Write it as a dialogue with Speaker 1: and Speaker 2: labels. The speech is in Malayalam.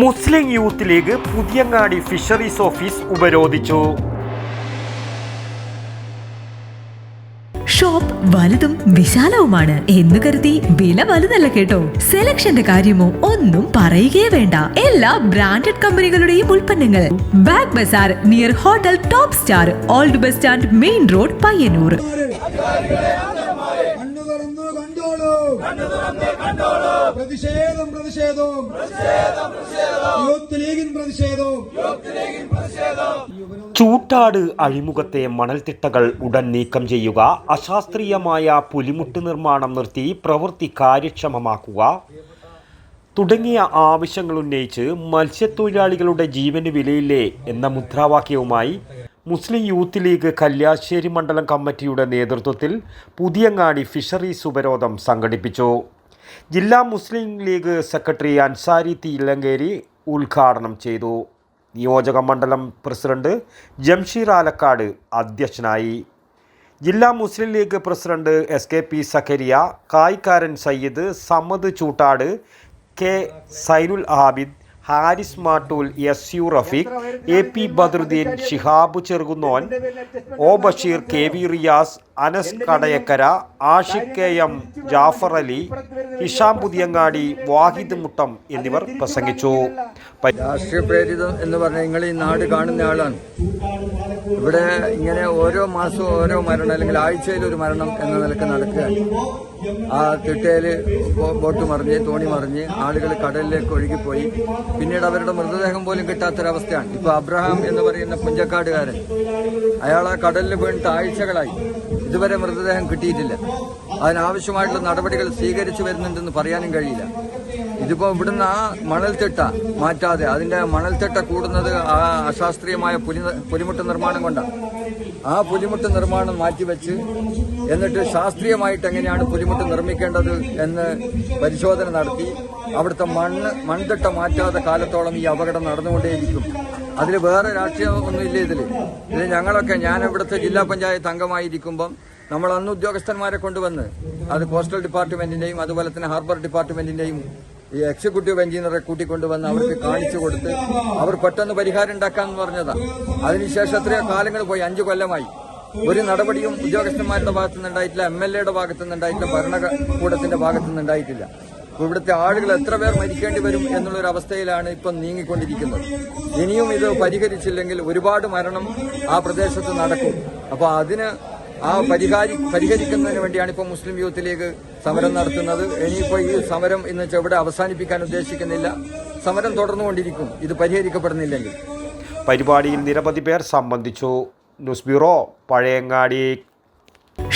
Speaker 1: Muslim youth league Puthiyangadi fisheries office ഉപരോധിച്ചു.
Speaker 2: ഷോപ്പ് വലുതും വിശാലവുമാണ് എന്ന് കരുതി വില വലുതല്ല കേട്ടോ. സെലക്ഷന്റെ കാര്യമോ ഒന്നും പറയുകയേ വേണ്ട. എല്ലാ ബ്രാൻഡഡ് കമ്പനികളുടെയും ഉൽപ്പന്നങ്ങൾ. Bag bazaar near hotel top star old bus stand main road Payyanur.
Speaker 3: കണ്ടോളൂ. പ്രതിഷേധം. പ്രതിഷേധവും യൂത്ത് ലീഗിൻ പ്രതിഷേധവും
Speaker 1: ചൂട്ടാട് അഴിമുഖത്തെ മണൽത്തിട്ടകൾ ഉടൻ നീക്കം ചെയ്യുക അശാസ്ത്രീയമായ പുലിമുട്ട് നിർമ്മാണം നിർത്തി പ്രവൃത്തി കാര്യക്ഷമമാക്കുക. തുടങ്ങിയ ആവശ്യങ്ങൾ ഉന്നയിച്ച് മത്സ്യത്തൊഴിലാളികളുടെ ജീവന് വിലയില്ലേ എന്ന മുദ്രാവാക്യവുമായി മുസ്ലിം യൂത്ത് ലീഗ് കല്യാശ്ശേരി മണ്ഡലം കമ്മിറ്റിയുടെ നേതൃത്വത്തിൽ പുതിയങ്ങാടി ഫിഷറീസ് ഉപരോധം സംഘടിപ്പിച്ചു. ജില്ലാ Muslim league secretary Ansari Thillankeri ഉദ്ഘാടനം ചെയ്തു. നിയോജക മണ്ഡലം പ്രസിഡന്റ് ജംഷീർ ആലക്കാട് അധ്യക്ഷനായി. ജില്ലാ Muslim league president S K P Sakhariya Kaykkaran Sayyid Samad Choottad K Sainul Abid Haris Mattool S U Rafeeq A P Badaruddeen Shihab Cherukunnon O Basheer K V Riyas Anas Kadayakkara Ashiq K M Jafar Ali Hisham Puthiyangadi Wahid Muttam എന്നിവർ പ്രസംഗിച്ചു.
Speaker 4: രാഷ്ട്രീയ പ്രേരിതം എന്ന് പറഞ്ഞാൽ നിങ്ങൾ ഈ നാട് കാണുന്ന ആളാണ്. ഇവിടെ ഇങ്ങനെ ഓരോ മാസവും ഓരോ മരണം അല്ലെങ്കിൽ ആഴ്ചയിൽ ഒരു മരണം എന്ന നിലയ്ക്ക് നടക്കുകയാണ് ആ തിട്ടയിൽ ബോട്ട് മറിഞ്ഞ് തോണി മറിഞ്ഞ് ആളുകൾ കടലിലേക്ക് ഒഴുകിപ്പോയി. പിന്നീട് അവരുടെ മൃതദേഹം പോലും കിട്ടാത്തൊരവസ്ഥയാണ്. ഇപ്പൊ അബ്രഹാം എന്ന് പറയുന്ന പുഞ്ചക്കാടുകാരൻ അയാൾ ആ കടലിൽ വീണിട്ട് ആഴ്ചകളായി. ഇതുവരെ മൃതദേഹം കിട്ടിയിട്ടില്ല. അതിനാവശ്യമായിട്ടുള്ള നടപടികൾ സ്വീകരിച്ചു വരുന്നുണ്ടെന്ന് പറയാനും കഴിയില്ല. ഇതിപ്പോ ഇവിടുന്ന് ആ മണൽത്തിട്ട മാറ്റാതെ അതിന്റെ മണൽത്തിട്ട കൂടുന്നത് ആ അശാസ്ത്രീയമായ പുലി പുലിമുട്ട് നിർമ്മാണം കൊണ്ടാണ് ആ പുലിമുട്ട് നിർമ്മാണം മാറ്റിവെച്ച് എന്നിട്ട് ശാസ്ത്രീയമായിട്ട് എങ്ങനെയാണ് പുലിമുട്ട് നിർമ്മിക്കേണ്ടത് എന്ന് പരിശോധന നടത്തി. അവിടുത്തെ മണ്ണ് മൺതിട്ട മാറ്റാത്ത കാലത്തോളം ഈ അപകടം നടന്നുകൊണ്ടേയിരിക്കും. അതിൽ വേറെ രാഷ്ട്രീയമൊന്നുമില്ല ഇതിൽ ഇതിൽ ഞങ്ങളൊക്കെ ഞാൻ ഇവിടുത്തെ ജില്ലാ പഞ്ചായത്ത് അംഗമായിരിക്കുമ്പം നമ്മൾ അന്ന് ഉദ്യോഗസ്ഥന്മാരെ കൊണ്ടുവന്ന് അത് കോസ്റ്റൽ ഡിപ്പാർട്ട്മെന്റിന്റെയും അതുപോലെ തന്നെ ഹാർബർ ഡിപ്പാർട്ട്മെന്റിന്റെയും ഈ എക്സിക്യൂട്ടീവ് എഞ്ചിനീയറെ കൂട്ടിക്കൊണ്ടുവന്ന് അവർക്ക് കാണിച്ചു കൊടുത്ത് അവർ പെട്ടെന്ന് പരിഹാരം ഉണ്ടാക്കാന്ന് പറഞ്ഞതാ. അതിനുശേഷം എത്രയോ കാലങ്ങൾ പോയി അഞ്ചു കൊല്ലമായി. ഒരു നടപടിയും ഉദ്യോഗസ്ഥന്മാരുടെ ഭാഗത്തു നിന്നുണ്ടായിട്ടില്ല എം എൽ എയുടെ ഭാഗത്തു നിന്നുണ്ടായിട്ടില്ല ഭരണകൂടത്തിന്റെ ഭാഗത്തു നിന്നുണ്ടായിട്ടില്ല ഇവിടുത്തെ ആളുകൾ എത്ര പേർ മരിക്കേണ്ടി വരും എന്നുള്ളൊരു അവസ്ഥയിലാണ് ഇപ്പം നീങ്ങിക്കൊണ്ടിരിക്കുന്നത്. ഇനിയും ഇത് പരിഹരിച്ചില്ലെങ്കിൽ ഒരുപാട് മരണം ആ പ്രദേശത്ത് നടക്കും. അപ്പോൾ അതിന് ആ പരിഹാരി പരിഹരിക്കുന്നതിന് വേണ്ടിയാണ് ഇപ്പോൾ മുസ്ലിം യൂത്ത് ലീഗ് സമരം നടത്തുന്നത്. ഇനിയിപ്പോൾ ഈ സമരം ഇന്ന് ചെവിടെ അവസാനിപ്പിക്കാൻ ഉദ്ദേശിക്കുന്നില്ല. സമരം തുടർന്നുകൊണ്ടിരിക്കും. ഇത് പരിഹരിക്കപ്പെടുന്നില്ലെങ്കിൽ.
Speaker 1: പരിപാടിയിൽ നിരവധി പേർ സംബന്ധിച്ചു. News bureau Pazhayangadi